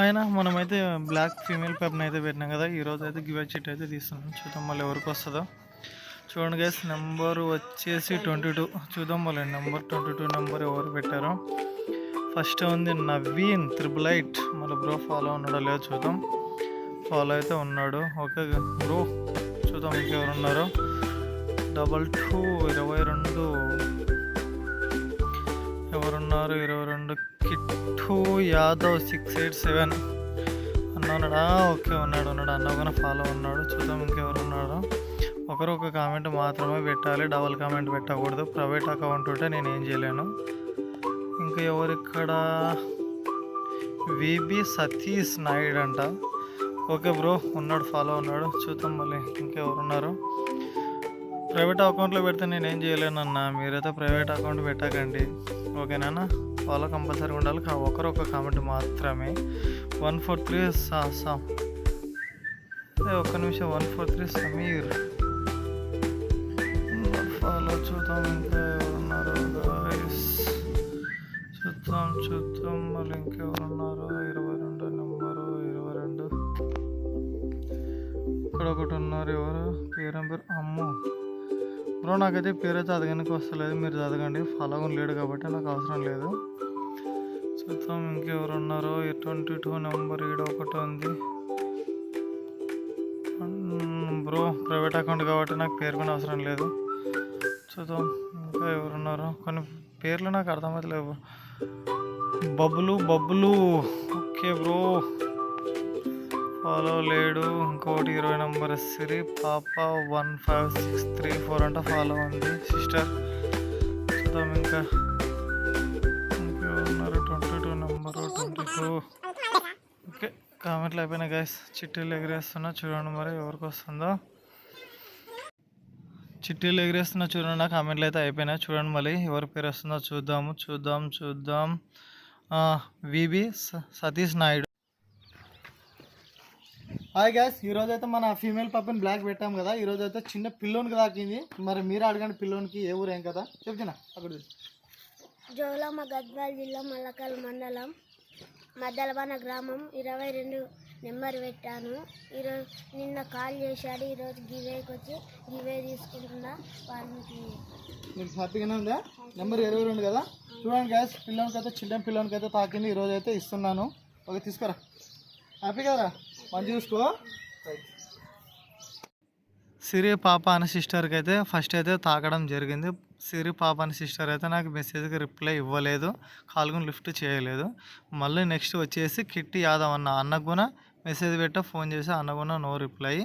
ఆయన మనమైతే black female పెప్ని అయితే పెట్టినాం కదా ఈరోజు అయితే గివ్ చెట్ అయితే తీస్తున్నాం. చూద్దాం మళ్ళీ ఎవరికి వస్తుందో. చూడండి గైస్ నెంబర్ వచ్చేసి ట్వంటీ టూ చూద్దాం మళ్ళీ నెంబర్ ట్వంటీ టూ నెంబర్ ఎవరు పెట్టారో. ఫస్ట్ ఉంది నవీన్ త్రిబుల్ ఎయిట్ మళ్ళీ బ్రో ఫాలో ఉన్నాడో లేదో చూద్దాం. ఫాలో అయితే ఉన్నాడు. ఓకే బ్రో చూద్దాం ఇంకెవరు ఉన్నారో డబల్ టూ ఇరవై రెండు. ఎవరున్నారు? ఇరవై two Yadav six eight seven. అన్న ఉన్నాడా ఓకే ఉన్నాడు ఉన్నాడు. అన్న కూడా ఫాలో ఉన్నాడు. చూద్దాం ఇంకెవరు ఉన్నాడు ఒకరు ఒక కామెంట్ మాత్రమే పెట్టాలి. డబల్ కామెంట్ పెట్టకూడదు. ప్రైవేట్ అకౌంట్ ఉంటే నేను ఏం చేయలేను. ఇంకా ఎవరు ఇక్కడ? విబి సతీష్ నాయుడు అంట. ఓకే బ్రో ఉన్నాడు ఫాలో ఉన్నాడు. చూద్దాం మళ్ళీ ఇంకెవరు ఉన్నారు. ప్రైవేట్ అకౌంట్లో పెడితే నేను ఏం చేయలేనన్నా? మీరైతే ప్రైవేట్ అకౌంట్ పెట్టకండి. ఓకేనా ఫాలో కంపల్సరీ ఉండాలి. కా- ఒకరు ఒక కామెంట్ మాత్రమే. వన్ ఫోర్ త్రీ సా ఒక్క నిమిషం. One four three Sameer. Follow చూద్దాం ఇంకా ఎవరు ఉన్నారు చూద్దాం చూద్దాం. మళ్ళీ ఇంకెవరున్నారు? ఇరవై రెండు నెంబరు ఇరవై రెండు. ఇక్కడ ఒకటి ఉన్నారు ఎవరు? పేరు నెంబర్ అమ్ము. బ్రో నాకైతే పేరు అయితే చదవడానికి వస్తలేదు. మీరు చదవండి. ఫాలో లేడు కాబట్టి నాకు అవసరం లేదు. చూద్దాం ఇంకెవరు ఉన్నారో ట్వంటీ టూ నెంబర్ ఈడ ఒకటి ఉంది. బ్రో ప్రైవేట్ అకౌంట్ కాబట్టి నాకు పేరు కూడా అవసరం లేదు. చూద్దాం ఇంకా ఎవరు ఉన్నారో కొన్ని పేర్లు నాకు అర్థమవుతలేవు బబ్బులు బబ్బులు ఓకే బ్రో ఫాలో లేడు. ఇంకోటి ఇరవై నెంబర్ సిరి. పాప one five six three four అంట ఫాలో ఉంది. సిస్టర్ చూద్దాం ఇంకా. ఇంకా ఉన్నారు twenty two number twenty two. Okay కామెంట్లు అయిపోయినాయి గైస్ చిట్టీలు ఎగిరేస్తున్నా చూడండి మరి ఎవరికి వస్తుందో. చిట్టీలు ఎగిరేస్తున్నా చూడండి కామెంట్లు అయితే అయిపోయినాయి. చూడండి మళ్ళీ ఎవరి పేరు వస్తుందో చూద్దాము చూద్దాం చూద్దాం. VB Satish Naidu. Hi guys ఈరోజు అయితే మన ఫీమేల్ పప్పిని బ్లాక్ పెట్టాం కదా. ఈరోజు అయితే చిన్న పిల్లోనికి తాకింది మరి మీరు అడగండి పిల్లోనికి ఏ ఊరు ఏం కదా చెప్తున్నా అక్కడ జోలమ్మ గద్వాల జిల్లా మల్లకల్ మండలం మద్దలబాన గ్రామం. ఇరవై రెండు నెంబర్ పెట్టాను. ఈరోజు నిన్న కాల్ చేశాడు. ఈరోజు గివేకి వచ్చి గివే తీసుకుంటున్నా వాల్మీకి. మీకు హ్యాపీగానే ఉందా? నెంబర్ ఇరవై రెండు కదా? చూడండి గ్యాస్ పిల్లోనికి అయితే చిన్న పిల్లోనికి అయితే తాకింది. ఈరోజు అయితే ఇస్తున్నాను. ఓకే తీసుకురా. హ్యాపీ కదరా మంచి చూసుకో. సిరి పాప అనే సిస్టర్కి అయితే ఫస్ట్ అయితే తాకడం జరిగింది. సిరి పాప అనే సిస్టర్ అయితే నాకు మెసేజ్కి రిప్లై ఇవ్వలేదు. కాల్గుని లిఫ్ట్ చేయలేదు. మళ్ళీ నెక్స్ట్ వచ్చేసి కిట్టి యాదవ్ అన్న అన్నకు కూడా మెసేజ్ పెట్టా ఫోన్ చేసి అన్న కూడా నో రిప్లై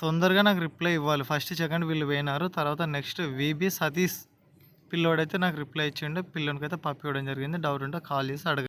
తొందరగా నాకు రిప్లై ఇవ్వాలి. ఫస్ట్ సెకండ్ వీళ్ళు పోయినారు. తర్వాత నెక్స్ట్ విబి సతీష్ పిల్లోడైతే నాకు రిప్లై ఇచ్చిండే. పిల్లోనికైతే పప్పి ఇవ్వడం జరిగింది. డౌట్ ఉంటే కాల్ చేసి అడగ